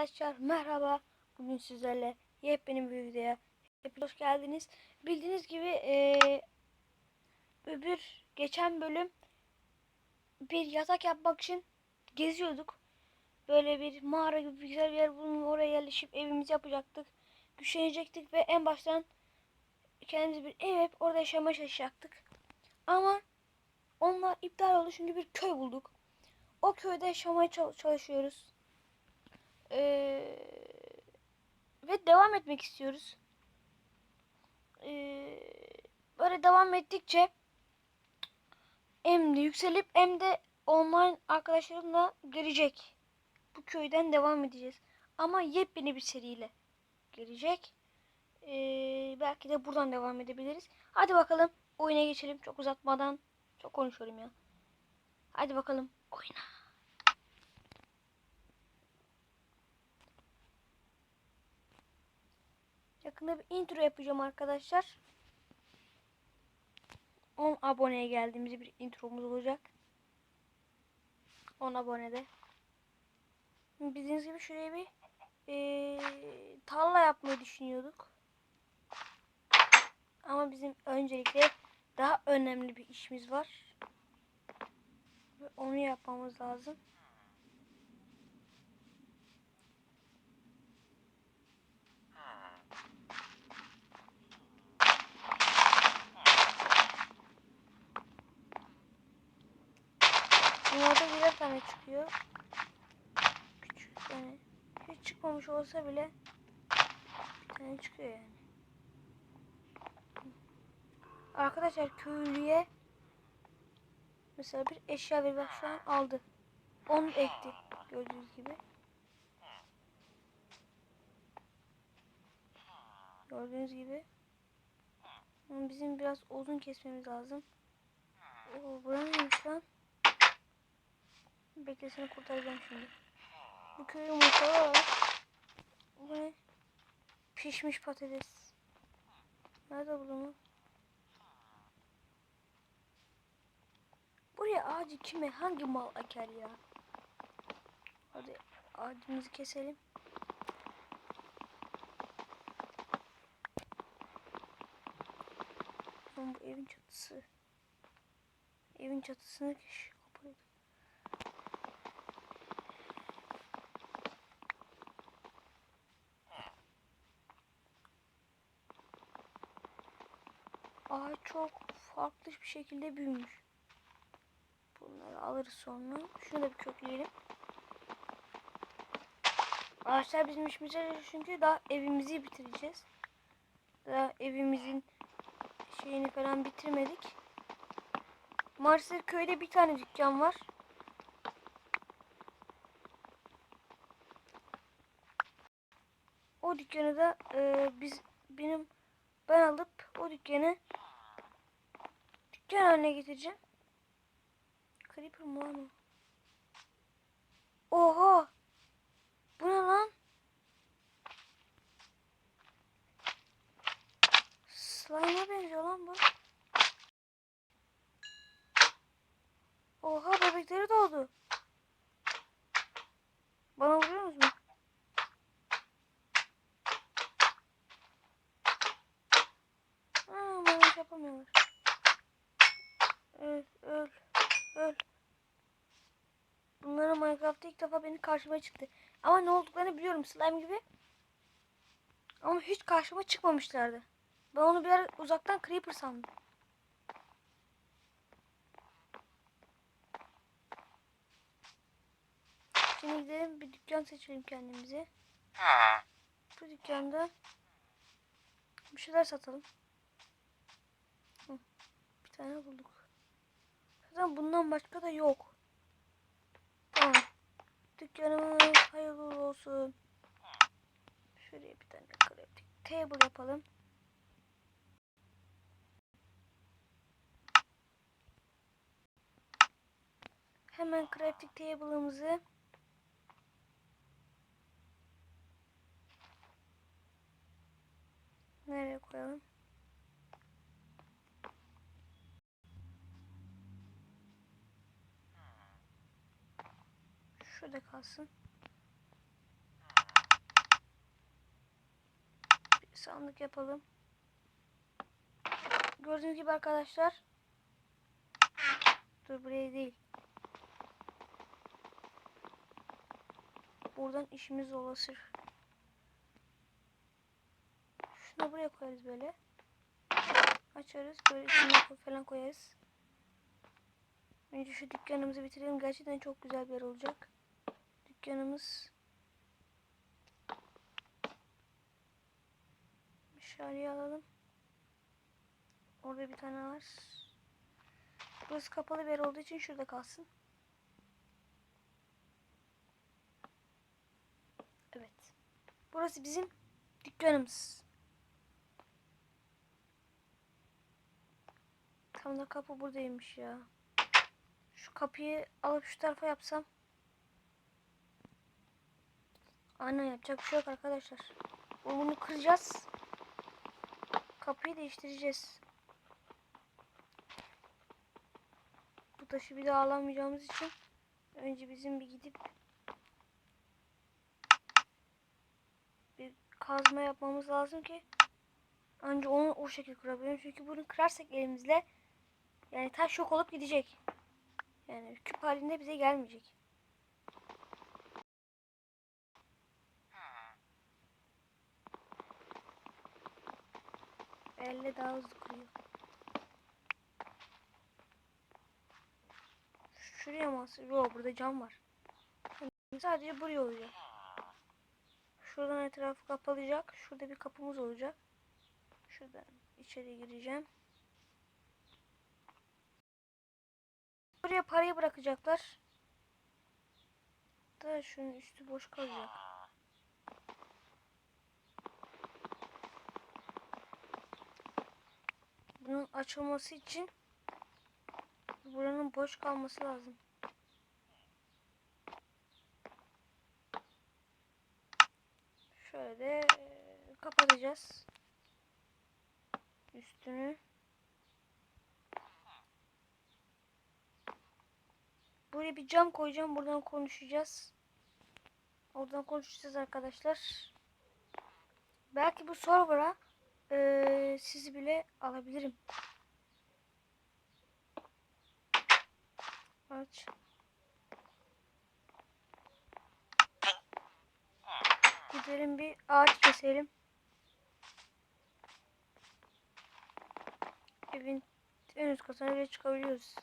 Arkadaşlar merhaba. Bugün sizlerle yepyeni bir videoya hepiniz hoş geldiniz. Bildiğiniz gibi eee öbür geçen bölüm bir yatak yapmak için geziyorduk. Böyle bir mağara gibi güzel bir yer bulup oraya yerleşip evimizi yapacaktık. Güçlenecektik ve en baştan kendimize bir ev yapıp orada yaşamaya çalışacaktık. Ama onlar iptal oldu çünkü bir köy bulduk. O köyde yaşamaya çal- çalışıyoruz. Ee, ve devam etmek istiyoruz. Ee, böyle devam ettikçe hem de yükselip hem de online arkadaşlarımla gelecek. Bu köyden devam edeceğiz. Ama yepyeni bir seriyle gelecek. Ee, belki de buradan devam edebiliriz. Hadi bakalım oyuna geçelim. Çok uzatmadan. Çok konuşuyorum ya. Hadi bakalım oyuna. Yakında bir intro yapacağım arkadaşlar. 10 aboneye geldiğimizde bir intromuz olacak. 10 abonede. Bildiğiniz gibi şuraya bir eee, tarla yapmayı düşünüyorduk. Ama bizim öncelikle daha önemli bir işimiz var. Ve onu yapmamız lazım. Çıkıyor. Küçük yani. Hiç çıkmamış olsa bile bir tane çıkıyor yani. Arkadaşlar köylüye mesela bir eşya ver bak şu an aldı. Onu ekti gördüğünüz gibi. Gördüğünüz gibi. Ama bizim biraz uzun kesmemiz lazım. Oo, bura neymiş lan? Bekle seni kurtaracağım şimdi. Bu köy. Bu ne? Pişmiş patates. Nerede bu lan? Buraya ağacı kime hangi mal eker ya? Hadi ağacımızı keselim. Bu evin çatısı. Evin çatısını kış Ağaç çok farklı bir şekilde büyümüş. Bunları alırız sonra. Şunu da bir kökleyelim. Ağaçlar bizim işimize çünkü daha evimizi bitireceğiz. Daha evimizin şeyini falan bitirmedik. Maalesef köyde bir tane dükkan var. O dükkanı da e, biz benim ben alıp o dükkanı dükkan haline getireceğim. Creeper lan o? Oha! Bu ne lan? Slime'a benziyor lan bu. Oha bebekleri doğdu. Bana vuruyor musun? Aa, bana hiç yapamıyorlar. Öl, öl, öl. Bunların Minecraft'ta ilk defa benim karşıma çıktı. Ama ne olduklarını biliyorum slime gibi. Ama hiç karşıma çıkmamışlardı. Ben onu bir ara uzaktan creeper sandım. Şimdi gidelim bir dükkan seçelim kendimize. Bu dükkanda bir şeyler satalım. Tane bulduk. Zaten bundan başka da yok. Tamam. Dükkanımız hayırlı olsun. Şuraya bir tane crafting table yapalım. Hemen crafting table'ımızı nereye koyalım? Şurada kalsın. sandık yapalım. Gördüğünüz gibi arkadaşlar. Dur buraya değil. Buradan işimiz dolaşır. Şunu buraya koyarız böyle. Açarız. Böyle içine falan koyarız. Önce şu dükkanımızı bitirelim. Gerçekten çok güzel bir yer olacak. Dükkanımız Meşaleyi alalım. Orada bir tane var. Burası kapalı bir yer olduğu için şurada kalsın. Evet. Burası bizim dükkanımız. Tam da kapı buradaymış ya. Şu kapıyı alıp şu tarafa yapsam. Aynen yapacak bir şey yok arkadaşlar. Bunu kıracağız. Kapıyı değiştireceğiz. Bu taşı bir daha alamayacağımız için önce bizim bir gidip bir kazma yapmamız lazım ki anca onu o şekilde kurabilirim. Çünkü bunu kırarsak elimizle yani taş yok olup gidecek. Yani küp halinde bize gelmeyecek. Elle daha hızlı kuruyor. Şuraya mı asıl? Yok burada cam var. Sadece buraya olacak. Şuradan etrafı kapalıyacak. Şurada bir kapımız olacak. Şuradan içeri gireceğim. Buraya parayı bırakacaklar. Da şunun üstü boş kalacak. Bunun açılması için buranın boş kalması lazım. Şöyle e, kapatacağız. Üstünü. Buraya bir cam koyacağım. Buradan konuşacağız. Oradan konuşacağız arkadaşlar. Belki bu server'a eee, sizi bile alabilirim. Aç. Gidelim bir ağaç keselim. Evin en üst katına bile çıkabiliyoruz.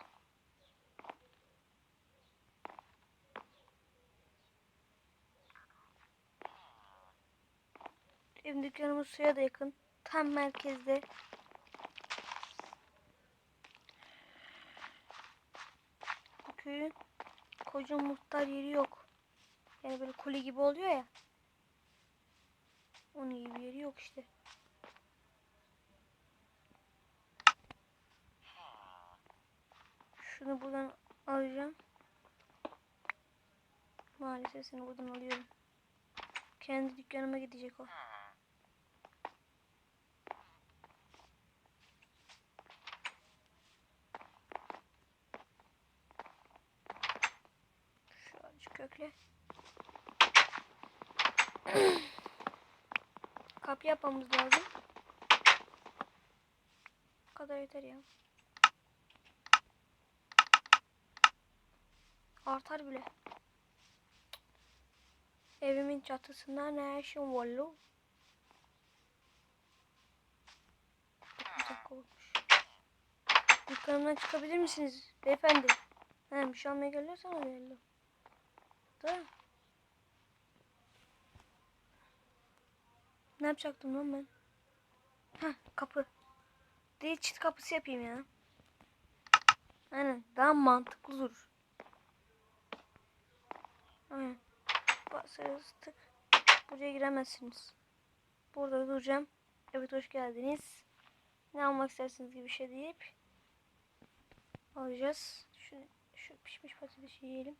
Evin dükkanımız suya da yakın. Tam merkezde. Bu köyün koca muhtar yeri yok. Yani böyle kule gibi oluyor ya. Onun gibi bir yeri yok işte. Şunu buradan alacağım. Maalesef seni buradan alıyorum. Kendi dükkanıma gidecek o. Kökle. Kapı yapmamız lazım. Bu kadar yeter ya. Artar bile. Evimin çatısında ne işin var lo? Dükkanımdan çıkabilir misiniz beyefendi? He bir şey almaya geliyorsan gel. Da. Ne yapacaktım lan ben? Heh kapı. Değil çit kapısı yapayım ya. Aynen daha mantıklı durur. Basarız tık. Buraya giremezsiniz. Burada duracağım. Evet hoş geldiniz. Ne almak istersiniz gibi bir şey deyip alacağız. Şu, şu pişmiş patatesi yiyelim.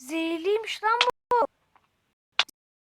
Zehirliymiş lan bu.